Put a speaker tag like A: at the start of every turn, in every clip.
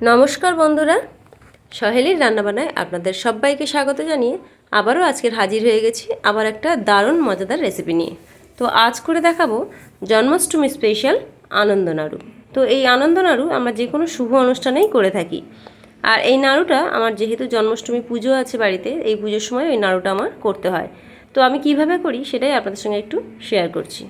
A: নমস্কার বন্ধুরা। সহেলির রান্নাবান্নায় আপনাদের সবাইকে স্বাগত জানিয়ে আবারও আজকের হাজির হয়ে গেছি আবার একটা দারুণ মজাদার রেসিপি নিয়ে। তো আজ করে দেখাবো জন্মাষ্টমী স্পেশাল আনন্দ নাড়ু তো এই আনন্দ নাড়ু আমরা যে কোনো শুভ অনুষ্ঠানেই করে থাকি। আর এই নাড়ুটা আমার যেহেতু জন্মাষ্টমী পুজো আছে বাড়িতে, এই পুজোর সময় ওই নাড়ুটা আমার করতে হয়। তো আমি কীভাবে করি সেটাই আপনাদের সঙ্গে একটু শেয়ার করছি।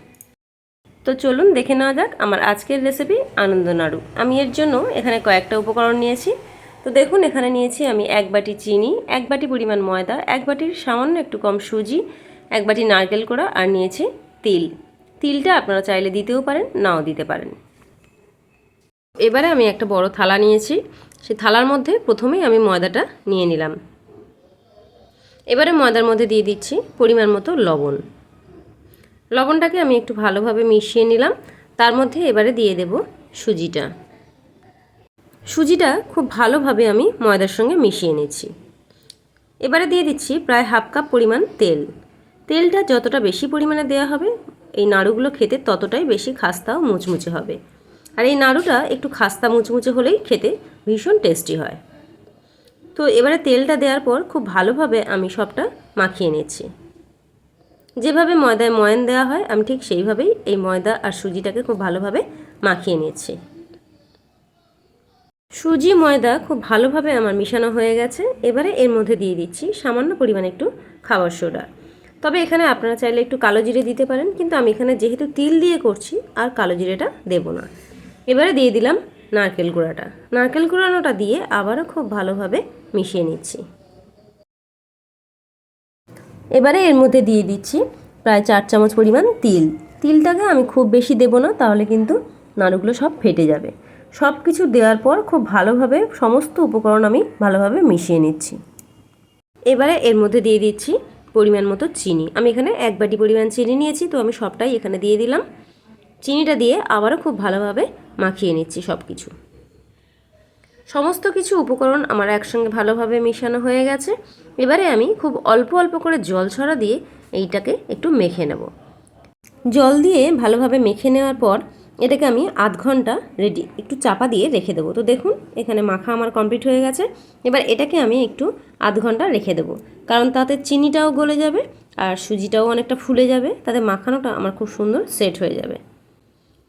A: তো চলুন দেখে নেওয়া যাক আমার আজকের রেসিপি আনন্দ নাড়ু আমি এর জন্য এখানে কয়েকটা উপকরণ নিয়েছি। তো দেখুন, এখানে নিয়েছি আমি এক বাটি চিনি, এক বাটি পরিমাণ ময়দা, এক বাটির সামান্য একটু কম সুজি, এক বাটি নারকেল কোড়া আর নিয়েছি তিল। তিলটা আপনারা চাইলে দিতেও পারেন, নাও দিতে পারেন। এবারে আমি একটা বড় থালা নিয়েছি। সেই থালার মধ্যে প্রথমেই আমি ময়দাটা নিয়ে নিলাম। এবারে ময়দার মধ্যে দিয়ে দিচ্ছি পরিমাণ মতো লবণ। লবণটাকে আমি একটু ভালোভাবে মিশিয়ে নিলাম। তার মধ্যে এবারে দিয়ে দেব সুজিটা। সুজিটা খুব ভালোভাবে আমি ময়দার সঙ্গে মিশিয়ে নিচ্ছি। এবারে দিয়ে দিচ্ছি প্রায় হাফ কাপ পরিমাণ তেল। তেলটা যতটা বেশি পরিমাণে দেওয়া হবে, এই নাড়ুগুলো খেতে ততটাই বেশি খাস্তা ও মুচমুচে হবে। আর এই নাড়ুটা একটু খাস্তা মুচমুচে হলেই খেতে ভীষণ টেস্টি হয়। তো এবারে তেলটা দেওয়ার পর খুব ভালোভাবে আমি সবটা মাখিয়ে নিচ্ছি। যেভাবে ময়দায় ময়ান দেওয়া হয়, আমি ঠিক সেইভাবেই এই ময়দা আর সুজিটাকে খুব ভালোভাবে মাখিয়ে নিচ্ছি সুজি ময়দা খুব ভালোভাবে আমার মিশানো হয়ে গেছে। এবারে এর মধ্যে দিয়ে দিচ্ছি সামান্য পরিমাণে একটু খাবার সোডা। তবে এখানে আপনারা চাইলে একটু কালো জিরে দিতে পারেন, কিন্তু আমি এখানে যেহেতু তিল দিয়ে করছি, আর কালো জিরেটা দেব না। এবারে দিয়ে দিলাম নারকেল গুঁড়াটা। নারকেল গুঁড়ানোটা দিয়ে আবারও খুব ভালোভাবে মিশিয়ে নিচ্ছি। এবারে এর মধ্যে দিয়ে দিচ্ছি প্রায় চার চামচ পরিমাণ তিল। তিলটাকে আমি খুব বেশি দেব না, তাহলে কিন্তু নাড়ুগুলো সব ফেটে যাবে। সব কিছু দেওয়ার পর খুব ভালোভাবে সমস্ত উপকরণ আমি ভালোভাবে মিশিয়ে নিচ্ছি। এবারে এর মধ্যে দিয়ে দিচ্ছি পরিমাণ মতো চিনি। আমি এখানে এক বাটি পরিমাণ চিনি নিয়েছি, তো আমি সবটাই এখানে দিয়ে দিলাম। চিনিটা দিয়ে আবারও খুব ভালোভাবে মাখিয়ে নিচ্ছি সব কিছু সমস্ত কিছু উপকরণ আমার একসঙ্গে ভালোভাবে মিশানো হয়ে গেছে। এবারে আমি খুব অল্প অল্প করে জল ছড়া দিয়ে এইটাকে একটু মেখে নেব। জল দিয়ে ভালোভাবে মেখে নেওয়ার পর এটাকে আমি আধ ঘণ্টা রেডি একটু চাপা দিয়ে রেখে দেবো। তো দেখুন, এখানে মাখা আমার কমপ্লিট হয়ে গেছে। এবার এটাকে আমি একটু আধ ঘণ্টা রেখে দেবো। কারণ তাতে চিনিটাও গলে যাবে আর সুজিটাও অনেকটা ফুলে যাবে। তাতে মাখানোটা আমার খুব সুন্দর সেট হয়ে যাবে।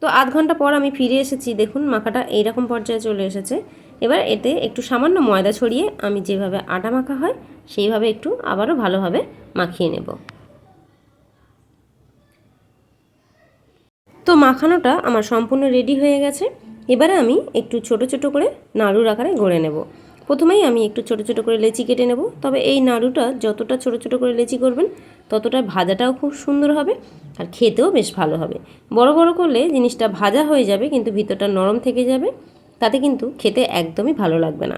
A: তো আধ ঘণ্টা পর আমি ফিরে এসেছি। দেখুন, মাখাটা এইরকম পর্যায়ে চলে এসেছে। এবার এতে একটু সামান্য ময়দা ছড়িয়ে আমি যেভাবে আটা মাখা হয়, সেইভাবে একটু আবারও ভালোভাবে মাখিয়ে নেব। তো মাখানোটা আমার সম্পূর্ণ রেডি হয়ে গেছে। এবারে আমি একটু ছোট ছোট করে নাড়ুর আকারে গড়ে নেব। প্রথমেই আমি একটু ছোট ছোট করে লেচি কেটে নেব। তবে এই নাড়ুটা যতটা ছোট ছোট করে লেচি করবেন, ততটা ভাজাটাও খুব সুন্দর হবে আর খেতেও বেশ ভালো হবে। বড় বড় করলে জিনিসটা ভাজা হয়ে যাবে, কিন্তু ভিতরটা নরম থেকে যাবে। তাতে কিন্তু খেতে একদমই ভালো লাগবে না।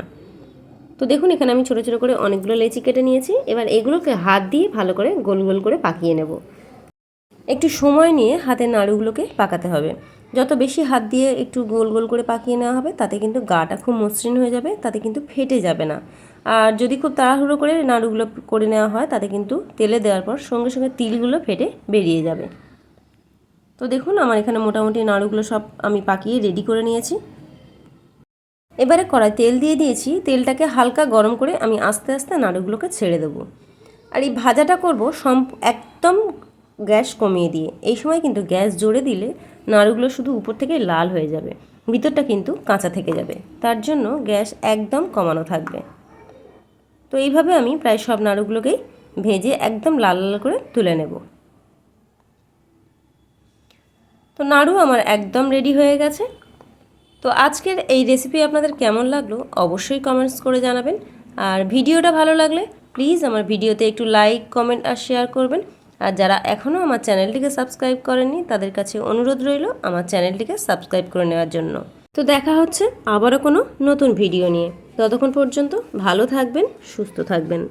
A: তো দেখুন, এখানে আমি ছোটো ছোটো করে অনেকগুলো লেচি কেটে নিয়েছি। এবার এগুলোকে হাত দিয়ে ভালো করে গোল গোল করে পাকিয়ে নেব। একটু সময় নিয়ে হাতের নাড়ুগুলোকে পাকাতে হবে। যত বেশি হাত দিয়ে একটু গোল গোল করে পাকিয়ে নেওয়া হবে, তাতে কিন্তু গাটা খুব মসৃণ হয়ে যাবে, তাতে কিন্তু ফেটে যাবে না। আর যদি খুব তাড়াহুড়ো করে নাড়ুগুলো করে নেওয়া হয়, তাতে কিন্তু তেলে দেওয়ার পর সঙ্গে সঙ্গে তিলগুলো ফেটে বেরিয়ে যাবে। তো দেখুন, আমার এখানে মোটামুটি নাড়ুগুলো সব আমি পাকিয়ে রেডি করে নিয়েছি। এবারে কড়াই তেল দিয়ে দিয়েছি, তেলটাকে হালকা গরম করে আমি আস্তে আস্তে নাড়ুগুলোকে ছেড়ে দেবো। আর এই ভাজাটা করব সম একদম গ্যাস কমিয়ে দিয়ে। এই সময় কিন্তু গ্যাস জোরে দিলে নাড়ুগুলো শুধু উপর থেকে লাল হয়ে যাবে, ভিতরটা কিন্তু কাঁচা থেকে যাবে। তার জন্য গ্যাস একদম কমানো থাকবে। তো এইভাবে আমি প্রায় সব নাড়ুগুলোকেই ভেজে একদম লাল লাল করে তুলে নেব। তো নাড়ু আমার একদম রেডি হয়ে গেছে। তো আজকের এই রেসিপি আপনাদের কেমন লাগল অবশ্যই কমেন্টস করে জানাবেন। আর ভিডিওটা ভালো লাগলে প্লিজ আমার ভিডিওতে একটু লাইক কমেন্ট আর শেয়ার করবেন। আর যারা এখনও আমার চ্যানেলটিকে সাবস্ক্রাইব করেননি, তাদের কাছে অনুরোধ রইল আমার চ্যানেলটিকে সাবস্ক্রাইব করে নেওয়ার জন্য। তো দেখা হচ্ছে আবারও কোনো নতুন ভিডিও নিয়ে। ততক্ষণ পর্যন্ত ভালো থাকবেন, সুস্থ থাকবেন।